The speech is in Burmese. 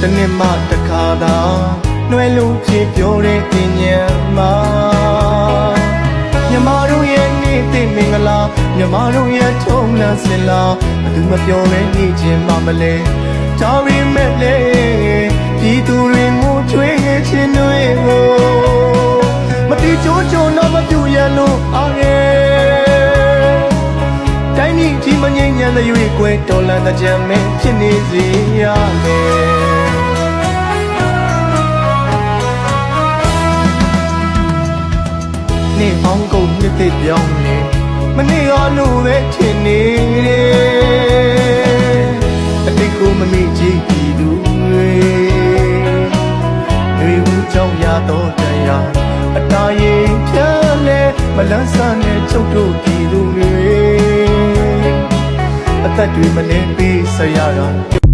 တနေ့မှတစ်ခါသာနှွဲလို့ဖြစ်ပြောတဲ့တင်ညံမှာမြမတို့ရဲ့နေ့သိမင်္ဂလာမြမတို့ရဲ့ထုံးနှံစင်လာဘယ်သူမပြောလဲနေခြင်းမမလဲဒါပေမဲ့လေဒီသူတွေငိုကြွေးခြင်းတွေကိုမတိကျိုးကျုံတော့မပြူရလို့အားငယ်တိုင်းပြည်ဒီမငြိမ်းချမ်းတဲ့ရွေးကွယ်တော်လန်တဲ့ကြံမင်းဖြစ်နေစေရမယ် နေအောင်ကုန်နှစ်သိပြောင်းနေမနေ့ကလို့ပဲထင်နေတယ်အတိတ်ကိုမမေ့ကြည့်ပြီးသူတွေတွေဦးကြောင့်ရတော့တရားအတားရင်ဖြတ်လဲမလန်းဆန်းတဲ့ချုပ်တို့ပြည်သူတွေအသက်တွေမနေပေးဆရာတော်